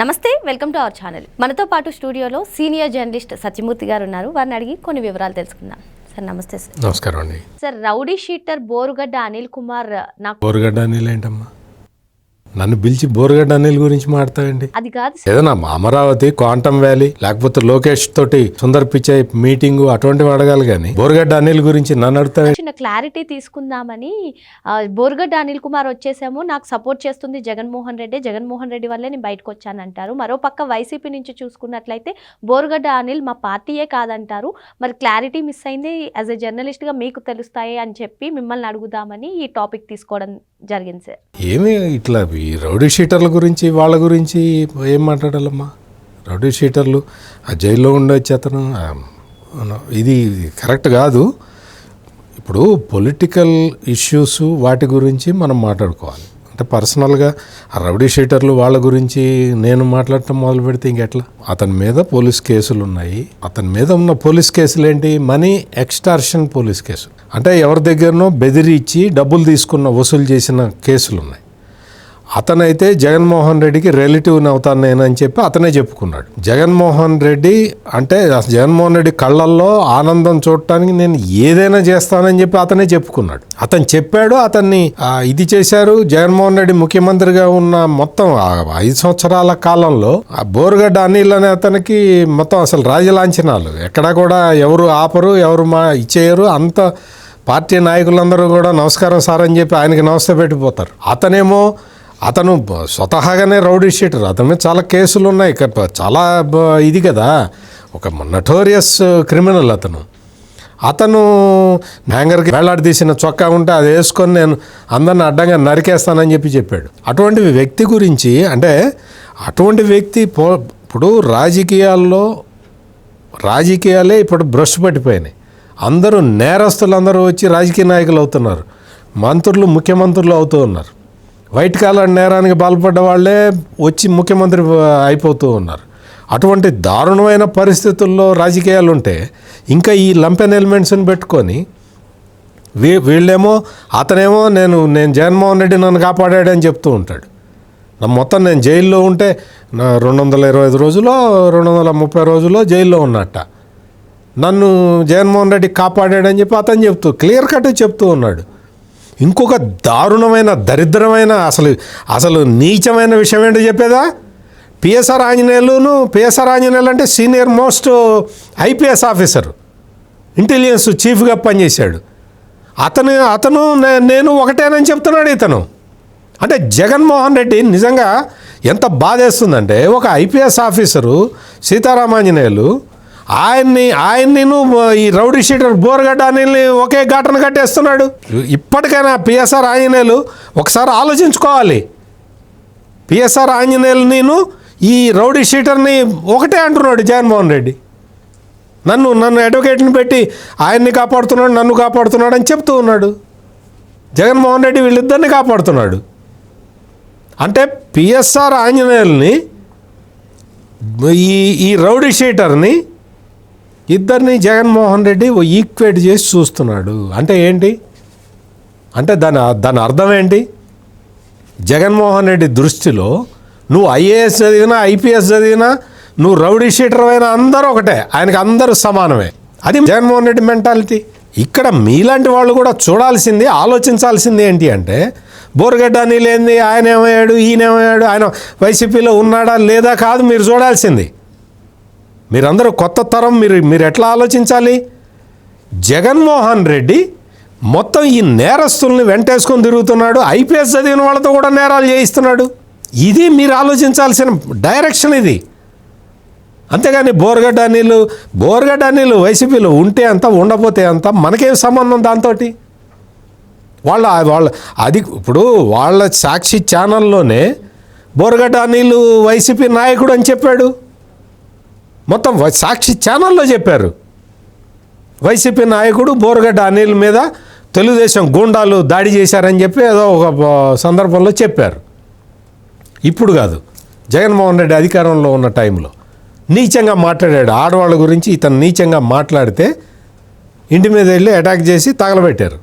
నమస్తే welcome to our channel. మనతో పాటు స్టూడియోలో సీనియర్ జర్నలిస్ట్ సత్యమూర్తి గారు ఉన్నారు. వారిని అడిగి కొన్ని వివరాలు తెలుసుకుందాం. సార్ నమస్తే సార్. నమస్కారం అండి. Sir rowdy sheeter Borugadda Anil Kumar నాకు బోరగడ్డ అనిల్ ఏంటమ్మా? నన్ను పిలిచి బోరగడ్డ అనిల్ గురించి మాడతాయండి అది కాదు ఏదైనా అమరావతి క్వాంటమ్ వ్యాలీ లేకపోతే లోకేష్ తోటి సుందర్ పిచ్చై మీటింగ్ అటువంటివి అడగాలి కానీ బోరగడ్డ అనిల్ గురించి నన్ను అడుగుతాయి చిన్న క్లారిటీ తీసుకుందామని ఆ, బోరుగడ్డ అనిల్ కుమార్ వచ్చేసాము నాకు సపోర్ట్ చేస్తుంది జగన్మోహన్ రెడ్డి జగన్మోహన్ రెడ్డి వల్లే నేను బయటకు వచ్చానంటారు. మరో పక్క వైసీపీ నుంచి చూసుకున్నట్లయితే బోరుగడ్డ అనిల్ మా పార్టీయే కాదంటారు. మరి క్లారిటీ మిస్ అయింది యాజ్ ఎ జర్నలిస్ట్గా మీకు తెలుస్తాయి అని చెప్పి మిమ్మల్ని అడుగుదామని ఈ టాపిక్ తీసుకోవడం జరిగింది సార్. ఏమి ఇట్లా ఈ రౌడీ షీటర్ల గురించి వాళ్ళ గురించి ఏం మాట్లాడాలమ్మా? రౌడీ షీటర్లు ఆ జైల్లో ఉండొచ్చు అతను ఇది కరెక్ట్ కాదు. ఇప్పుడు పొలిటికల్ ఇష్యూస్ వాటి గురించి మనం మాట్లాడుకోవాలి. అంటే పర్సనల్గా ఆ రౌడీ షీటర్లు వాళ్ళ గురించి నేను మాట్లాడటం మొదలు పెడితే ఇంకెట్లా? అతని మీద పోలీస్ కేసులు ఉన్నాయి. అతని మీద ఉన్న పోలీస్ కేసులు ఏంటి? Money extortion police case. అంటే ఎవరి దగ్గరనో బెదిరించి డబ్బులు తీసుకున్న వసూలు చేసిన కేసులు ఉన్నాయి. అతనైతే జగన్మోహన్ రెడ్డికి రిలేటివ్ అవుతాను నేను అని చెప్పి అతనే చెప్పుకున్నాడు. జగన్మోహన్ రెడ్డి అంటే జగన్మోహన్ రెడ్డి కళ్ళల్లో ఆనందం చూడటానికి నేను ఏదైనా చేస్తానని చెప్పి అతనే చెప్పుకున్నాడు. అతను చెప్పాడు అతన్ని ఇది చేశారు. జగన్మోహన్ రెడ్డి ముఖ్యమంత్రిగా ఉన్న మొత్తం ఐదు సంవత్సరాల కాలంలో ఆ బోరుగడ్డ అనిల్ అనే అతనికి మొత్తం అసలు రాజలాంఛనాలు. ఎక్కడా కూడా ఎవరు ఆపరు ఎవరు మా ఇచ్చేయరు. అంత పార్టీ నాయకులందరూ కూడా నమస్కారం సార్ అని చెప్పి ఆయనకి నమస్తే పెట్టిపోతారు. అతనేమో అతను స్వతహాగానే రౌడీ షీటర్. అతని మీద చాలా కేసులు ఉన్నాయి చాలా ఇది కదా. ఒక నటోరియస్ క్రిమినల్ అతను. అతను హ్యాంగర్కి వేలాడదీసిన చొక్కా ఉంటే అది వేసుకొని నేను అందరిని అడ్డంగా నరికేస్తానని చెప్పి చెప్పాడు. అటువంటి వ్యక్తి గురించి అంటే అటువంటి వ్యక్తి పో ఇప్పుడు రాజకీయాల్లో రాజకీయాలే ఇప్పుడు బ్రష్ పట్టిపోయినాయి. అందరూ నేరస్తులందరూ వచ్చి రాజకీయ నాయకులు అవుతున్నారు. మంత్రులు ముఖ్యమంత్రులు అవుతూ ఉన్నారు. వైట్ కాలర్ నేరానికి పాల్పడ్డ వాళ్ళే వచ్చి ముఖ్యమంత్రి అయిపోతూ ఉన్నారు. అటువంటి దారుణమైన పరిస్థితుల్లో రాజకీయాలు ఉంటే ఇంకా ఈ లంపెన్ ఎలిమెంట్స్ని పెట్టుకొని వీ వీళ్ళేమో అతనేమో నేను నేను జగన్మోహన్ రెడ్డి నన్ను కాపాడాడని చెప్తూ ఉంటాడు. నా మొత్తం నేను జైల్లో ఉంటే నా రెండు వందల ఇరవై ఐదు రోజులో రెండు వందల ముప్పై రోజుల్లో జైల్లో ఉన్నట్ట. నన్ను జగన్మోహన్ రెడ్డి కాపాడాడని చెప్పి అతను చెప్తూ క్లియర్ కట్ చెప్తూ ఉన్నాడు. ఇంకొక దారుణమైన దరిద్రమైన అసలు అసలు నీచమైన విషయం ఏంటో చెప్పేదా? పిఎస్ఆర్ ఆంజనేయులును పిఎస్ఆర్ ఆంజనేయులు అంటే senior most IPS officer intelligence చీఫ్గా పనిచేశాడు. అతను అతను నేను ఒకటేనని చెప్తున్నాడు ఇతను. అంటే జగన్మోహన్ రెడ్డి నిజంగా ఎంత బాధేస్తుందంటే ఒక ఐపీఎస్ ఆఫీసరు సీతారామాంజనేయులు ఆయన్ని ఆయన్ని ఈ రౌడీ షీటర్ బోర్గడ్డ అనిల్ని ఒకే ఘటన కట్టేస్తున్నాడు. ఇప్పటికైనా పిఎస్ఆర్ ఆంజనేయులు ఒకసారి ఆలోచించుకోవాలి. పిఎస్ఆర్ ఆంజనేయులు నేను ఈ రౌడీ షీటర్ని ఒకటే అంటున్నాడు జగన్మోహన్ రెడ్డి. నన్ను నన్ను అడ్వకేట్ని పెట్టి ఆయన్ని కాపాడుతున్నాడు నన్ను కాపాడుతున్నాడు అని చెప్తూ ఉన్నాడు. జగన్మోహన్ రెడ్డి వీళ్ళిద్దరిని కాపాడుతున్నాడు. అంటే పిఎస్ఆర్ ఆంజనేయుల్ని ఈ ఈ రౌడీ షీటర్ని ఇద్దరిని జగన్మోహన్ రెడ్డి ఓ ఈక్వేట్ చేసి చూస్తున్నాడు. అంటే ఏంటి? అంటే దాని దాని అర్థం ఏంటి? జగన్మోహన్ రెడ్డి దృష్టిలో నువ్వు ఐఏఎస్ చదివినా ఐపీఎస్ చదివినా నువ్వు రౌడీ షీటర్ అయినా అందరూ ఒకటే. ఆయనకి అందరూ సమానమే. అది జగన్మోహన్ రెడ్డి మెంటాలిటీ. ఇక్కడ మీలాంటి వాళ్ళు కూడా చూడాల్సింది ఆలోచించాల్సింది ఏంటి అంటే బోరగడ్డ అని ఏంది ఆయన ఏమయ్యాడు ఈయన ఏమయ్యాడు ఆయన వైసీపీలో ఉన్నాడా లేదా కాదు మీరు చూడాల్సింది. మీరందరూ కొత్త తరం మీరు మీరు ఎట్లా ఆలోచించాలి? జగన్మోహన్ రెడ్డి మొత్తం ఈ నేరస్తుల్ని వెంటేసుకొని తిరుగుతున్నాడు ఐపీఎస్ చదివిన వాళ్ళతో కూడా నేరాలు చేయిస్తున్నాడు. ఇది మీరు ఆలోచించాల్సిన డైరెక్షన్ ఇది. అంతేగాని బోర్గడ్డ అనిలు బోర్గడ్డ అనీలు వైసీపీలో ఉంటే అంత ఉండపోతే అంత మనకేం సంబంధం దాంతో వాళ్ళ వాళ్ళ అది ఇప్పుడు వాళ్ళ సాక్షి ఛానల్లోనే బోర్గడ్డ అనిలు వైసీపీ నాయకుడు అని చెప్పాడు. మొత్తం సాక్షి ఛానల్లో చెప్పారు. వైసీపీ నాయకుడు బోరగడ్డ అనిల్ మీద తెలుగుదేశం గూండాలు దాడి చేశారని చెప్పి ఏదో ఒక సందర్భంలో చెప్పారు. ఇప్పుడు కాదు జగన్మోహన్ రెడ్డి అధికారంలో ఉన్న టైంలో నీచంగా మాట్లాడాడు. ఆడవాళ్ళ గురించి ఇతను నీచంగా మాట్లాడితే ఇంటి మీద వెళ్ళి అటాక్ చేసి తగలబెట్టారు.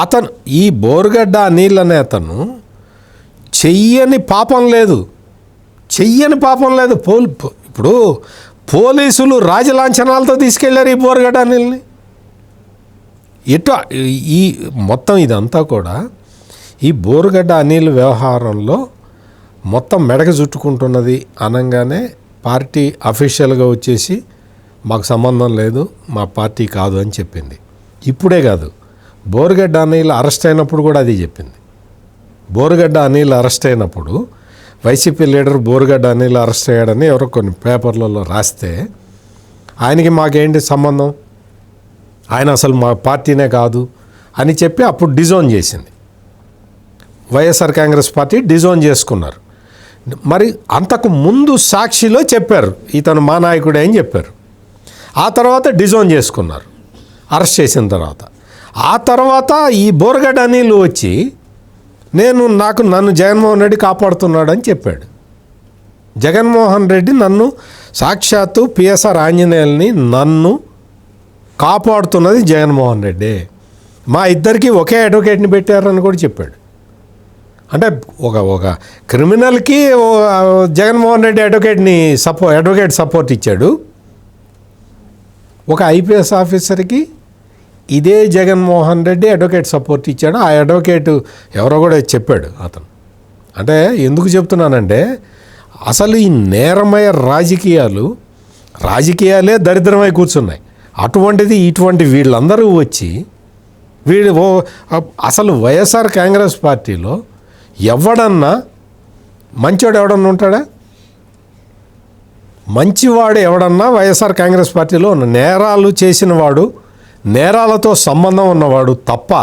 అతను ఈ బోరుగడ్డ అనిల్ అనే అతను చెయ్యని పాపం లేదు. చెయ్యని పాపం లేదు. పోల్ ఇప్పుడు పోలీసులు రాజలాంఛనాలతో తీసుకెళ్ళారు ఈ బోరగడ్డ ఎటు ఈ మొత్తం ఇదంతా కూడా ఈ బోరుగడ్డ అనిల్ వ్యవహారంలో మొత్తం మెడక చుట్టుకుంటున్నది అనగానే పార్టీ అఫీషియల్గా వచ్చేసి మాకు సంబంధం లేదు మా పార్టీ కాదు అని చెప్పింది. ఇప్పుడే కాదు బోరుగడ్డ అనిల్ అరెస్ట్ అయినప్పుడు కూడా అది చెప్పింది. బోరుగడ్డ అనిల్ అరెస్ట్ అయినప్పుడు YCP leader Borugadda Anil arrest అయ్యాడని ఎవరో కొన్ని పేపర్లలో రాస్తే ఆయనకి మాకేంటి సంబంధం? ఆయన అసలు మా పార్టీనే కాదు అని చెప్పి అప్పుడు డిజోన్ చేసింది. వైఎస్ఆర్ కాంగ్రెస్ పార్టీ డిజోన్ చేసుకున్నారు. మరి అంతకు ముందు సాక్షిలో చెప్పారు ఇతను మా నాయకుడే అని చెప్పారు. ఆ తర్వాత డిజోన్ చేసుకున్నారు అరెస్ట్ చేసిన తర్వాత. ఆ తర్వాత ఈ బోరగడ్డ అనిలు వచ్చి నేను నాకు నన్ను జగన్మోహన్ రెడ్డి కాపాడుతున్నాడు అని చెప్పాడు. జగన్మోహన్ రెడ్డి నన్ను సాక్షాత్తు పిఎస్ఆర్ ఆంజనేయుల్ని నన్ను కాపాడుతున్నది జగన్మోహన్ రెడ్డి. మా ఇద్దరికి ఒకే అడ్వకేట్ని పెట్టారని కూడా చెప్పాడు. అంటే ఒక ఒక క్రిమినల్కి జగన్మోహన్ రెడ్డి అడ్వకేట్ని సపో అడ్వకేట్ సపోర్ట్ ఇచ్చాడు. ఒక ఐపీఎస్ ఆఫీసర్కి ఇదే జగన్మోహన్ రెడ్డి అడ్వకేట్ సపోర్ట్ ఇచ్చాడు. ఆ అడ్వకేట్ ఎవరో కూడా చెప్పాడు అతను. అంటే ఎందుకు చెప్తున్నానంటే అసలు ఈ నేరమయ రాజకీయాలు రాజకీయాలే దరిద్రమై కూర్చున్నాయి. అటువంటిది ఇటువంటి వీళ్ళందరూ వచ్చి వీడు ఓ అసలు వైఎస్ఆర్ కాంగ్రెస్ పార్టీలో ఎవడన్నా మంచోడు ఎవడన్నా ఉంటాడా? మంచివాడు ఎవడన్నా వైఎస్ఆర్ కాంగ్రెస్ పార్టీలో ఉన్న నేరాలు చేసిన వాడు నేరాలతో సంబంధం ఉన్నవాడు తప్ప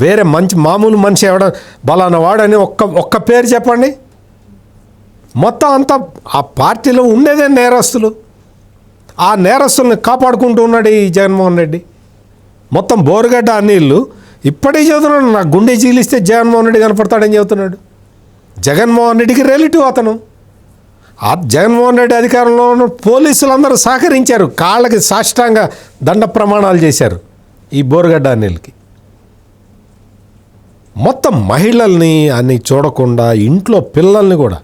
వేరే మంచి మామూలు మనిషి ఎవడ బలానా వాడని ఒక్క ఒక్క పేరు చెప్పండి. మొత్తం అంతా ఆ పార్టీలో ఉండేదే నేరస్తులు. ఆ నేరస్తుల్ని కాపాడుకుంటూ ఉన్నాడు ఈ జగన్మోహన్ రెడ్డి. మొత్తం బోరుగడ్డ అన్నీళ్ళు ఇప్పటికీ చదువుతున్నాడు. నా గుండె చీలిస్తే జగన్మోహన్ రెడ్డి కనపడతాడని చెబుతున్నాడు. జగన్మోహన్ రెడ్డికి రిలేటివ్ అతను. ఆ జగన్మోహన్ రెడ్డి అధికారంలో ఉన్న పోలీసులందరూ సహకరించారు. కాళ్ళకి సాష్టాంగ దండ ప్రమాణాలు చేశారు ఈ బోరుగడ్డ అనిల్కి. మొత్తం మహిళల్ని అని చూడకుండా ఇంట్లో పిల్లల్ని కూడా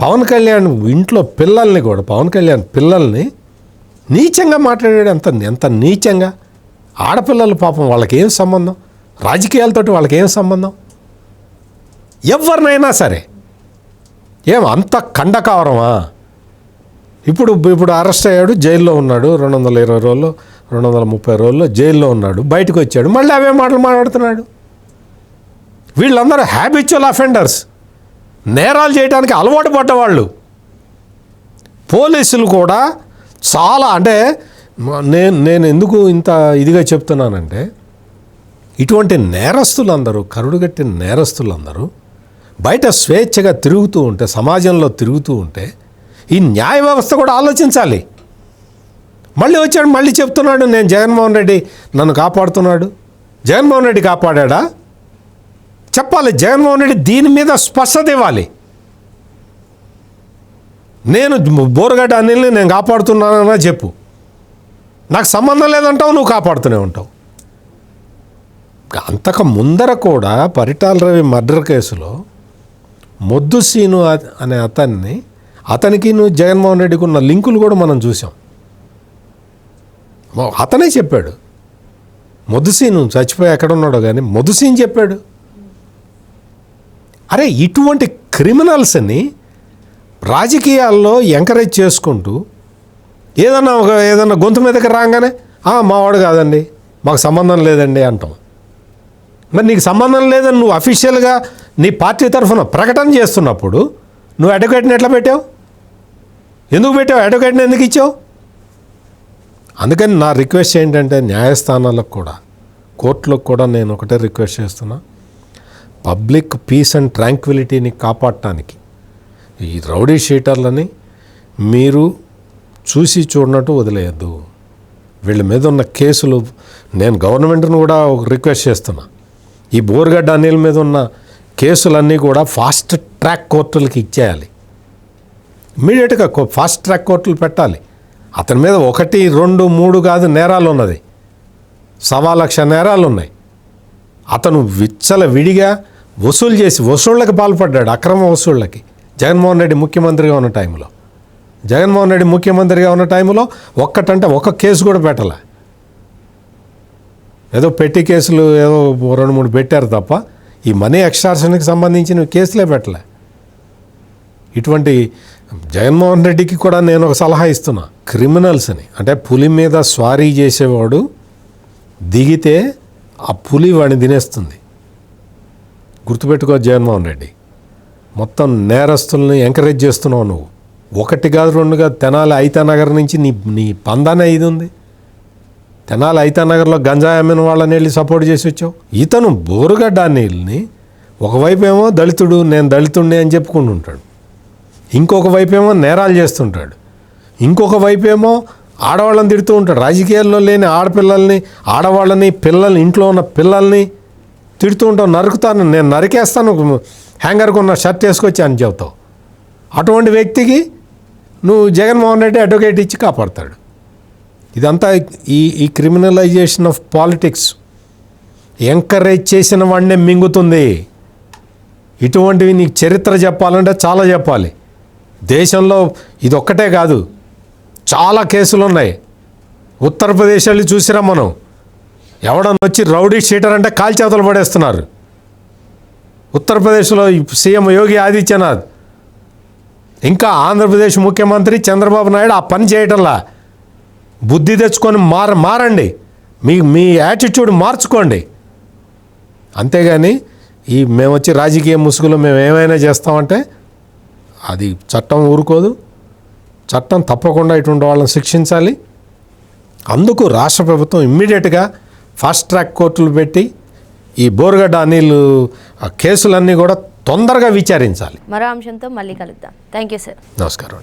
పవన్ కళ్యాణ్ ఇంట్లో పిల్లల్ని కూడా పవన్ కళ్యాణ్ పిల్లల్ని నీచంగా మాట్లాడాడు. ఎంత ఎంత నీచంగా? ఆడపిల్లలు పాపం వాళ్ళకి ఏం సంబంధం? రాజకీయాలతోటి వాళ్ళకి ఏం సంబంధం? ఎవరినైనా సరే ఏం అంత కండకావరమా ఇప్పుడు ఇప్పుడు అరెస్ట్ అయ్యాడు జైల్లో ఉన్నాడు రెండు వందల ఇరవై రోజులు రెండు వందల ముప్పై రోజుల్లో జైల్లో ఉన్నాడు బయటకు వచ్చాడు మళ్ళీ అవే మాటలు మాట్లాడుతున్నాడు? వీళ్ళందరూ హ్యాబిచువల్ అఫెండర్స్ నేరాలు చేయడానికి అలవాటు పడ్డవాళ్ళు. పోలీసులు కూడా చాలా అంటే నేను నేను ఎందుకు ఇంత ఇదిగా చెప్తున్నానంటే ఇటువంటి నేరస్తులందరూ కరుడుగట్టిన నేరస్తులందరూ బయట స్వేచ్ఛగా తిరుగుతూ ఉంటే సమాజంలో తిరుగుతూ ఉంటే ఈ న్యాయ వ్యవస్థ కూడా ఆలోచించాలి. మళ్ళీ వచ్చాడు మళ్ళీ చెప్తున్నాడు నేను జగన్మోహన్ రెడ్డి నన్ను కాపాడుతున్నాడు. జగన్మోహన్ రెడ్డి కాపాడా చెప్పాలి జగన్మోహన్ రెడ్డి దీని మీద స్పష్టత ఇవ్వాలి. నేను బోరగడ్డ అనిల్ని నేను కాపాడుతున్నానన్నా చెప్పు. నాకు సంబంధం లేదంటావు నువ్వు కాపాడుతూనే ఉంటావు. అంతకు ముందర కూడా పరిటాల రవి మర్డర్ కేసులో మొద్దు సీను అనే అతన్ని అతనికి నువ్వు జగన్మోహన్ రెడ్డికి ఉన్న లింకులు కూడా మనం చూసాం అతనే చెప్పాడు మొదుసీను చచ్చిపోయి ఎక్కడున్నాడో కానీ మొదుసీన్ చెప్పాడు. అరే ఇటువంటి క్రిమినల్స్ని రాజకీయాల్లో ఎంకరేజ్ చేసుకుంటూ ఏదన్నా ఒక ఏదన్నా గొంతు మీదకి రాగానే మావాడు కాదండి మాకు సంబంధం లేదండి అంటాం. మరి నీకు సంబంధం లేదని నువ్వు అఫీషియల్గా నీ పార్టీ తరఫున ప్రకటన చేస్తున్నప్పుడు నువ్వు అడ్వకేట్ని ఎట్లా పెట్టావు? ఎందుకు పెట్టావు? అడ్వకేట్ని ఎందుకు ఇచ్చావు? అందుకని నా రిక్వెస్ట్ ఏంటంటే న్యాయస్థానాలకు కూడా కోర్టులకు కూడా నేను ఒకటే రిక్వెస్ట్ చేస్తున్నా. పబ్లిక్ పీస్ అండ్ ట్రాంక్విలిటీని కాపాడటానికి ఈ రౌడీ షీటర్లని మీరు చూసి చూడనట్టు వదిలేయద్దు. వీళ్ళ మీద ఉన్న కేసులు నేను గవర్నమెంట్ను కూడా రిక్వెస్ట్ చేస్తున్నా. ఈ బోర్గడ్డ అనిల్ మీద ఉన్న కేసులన్నీ కూడా ఫాస్ట్ ట్రాక్ కోర్టులకి ఇచ్చేయాలి. ఇమీడియట్గా కో- ఫాస్ట్ ట్రాక్ కోర్టులు పెట్టాలి. అతని మీద ఒకటి రెండు మూడు కాదు నేరాలు ఉన్నది సవా లక్ష నేరాలు ఉన్నాయి అతను విచ్చల విడిగా వసూలు చేసి వసూళ్ళకి పాల్పడ్డాడు అక్రమ వసూళ్ళకి. జగన్మోహన్ రెడ్డి ముఖ్యమంత్రిగా ఉన్న టైంలో. జగన్మోహన్ రెడ్డి ముఖ్యమంత్రిగా ఉన్న టైంలో ఒక్కటంటే ఒక కేసు కూడా పెట్టలే. ఏదో పెట్టి కేసులు ఏదో రెండు మూడు పెట్టారు తప్ప ఈ మనీ ఎక్స్ట్రాక్షన్కి సంబంధించిన కేసులే పెట్టలే. ఇటువంటి జగన్మోహన్ రెడ్డికి కూడా నేను ఒక సలహా ఇస్తున్నా. క్రిమినల్స్ని అంటే పులి మీద స్వారీ చేసేవాడు దిగితే ఆ పులి వాడిని తినేస్తుంది. గుర్తుపెట్టుకో జగన్మోహన్ రెడ్డి మొత్తం నేరస్తుల్ని ఎంకరేజ్ చేస్తున్నావు నువ్వు. ఒకటి కాదు రెండు కాదు తెనాలి ఐతానగర్ నుంచి నీ నీ పందానే ఇది ఉంది. తెనాలి ఐతానగర్లో గంజాయి అమ్మిన వాళ్ళని వెళ్ళి సపోర్ట్ చేసి వచ్చావు? ఇతను బోరుగడ్డ నీళ్ళని ఒకవైపు ఏమో దళితుడు నేను దళితుడిని అని చెప్పుకుంటూ ఉంటాడు. ఇంకొక వైపు ఏమో నేరాలు చేస్తుంటాడు. ఇంకొక వైపు ఏమో ఆడవాళ్ళని తిడుతూ ఉంటాడు. రాజకీయాల్లో లేని ఆడపిల్లల్ని ఆడవాళ్ళని పిల్లల్ని ఇంట్లో ఉన్న పిల్లల్ని తిడుతూ ఉంటావు. నరుకుతాను నేను నరికేస్తాను హ్యాంగర్కి ఉన్న షర్ట్ వేసుకొచ్చి అని చెబుతావు. అటువంటి వ్యక్తికి నువ్వు జగన్మోహన్ రెడ్డి అడ్వకేట్ ఇచ్చి కాపాడతాడు. ఇదంతా ఈ ఈ క్రిమినలైజేషన్ ఆఫ్ పాలిటిక్స్ ఎంకరేజ్ చేసిన వాడినే మింగుతుంది. ఇటువంటివి నీకు చరిత్ర చెప్పాలంటే చాలా చెప్పాలి. దేశంలో ఇది ఒక్కటే కాదు. చాలా కేసులు ఉన్నాయి. ఉత్తరప్రదేశ్ వెళ్ళి చూసిరా మనం. ఎవడన్నా వచ్చి రౌడీ షీటర్ అంటే కాల్చేతలు పడేస్తున్నారు. ఉత్తరప్రదేశ్లో సీఎం యోగి ఆదిత్యనాథ్. ఇంకా ఆంధ్రప్రదేశ్ ముఖ్యమంత్రి చంద్రబాబు నాయుడు ఆ పని చేయటంలా. బుద్ధి తెచ్చుకొని మార మారండి. మీ మీ యాటిట్యూడ్ మార్చుకోండి. అంతేగాని ఈ మేము వచ్చి రాజకీయ ముసుగులో మేము ఏమైనా చేస్తామంటే అది చట్టం ఊరుకోదు. చట్టం తప్పకుండా ఇటువంటి వాళ్ళని శిక్షించాలి. అందుకు రాష్ట్ర ప్రభుత్వం ఇమ్మీడియట్గా ఫాస్ట్ ట్రాక్ కోర్టులు పెట్టి ఈ బోరుగడ్డ అనిల్ కేసులన్నీ కూడా తొందరగా విచారించాలి. మరో అంశంతో మళ్ళీ కలుద్దాం. Thank you sir. నమస్కారం.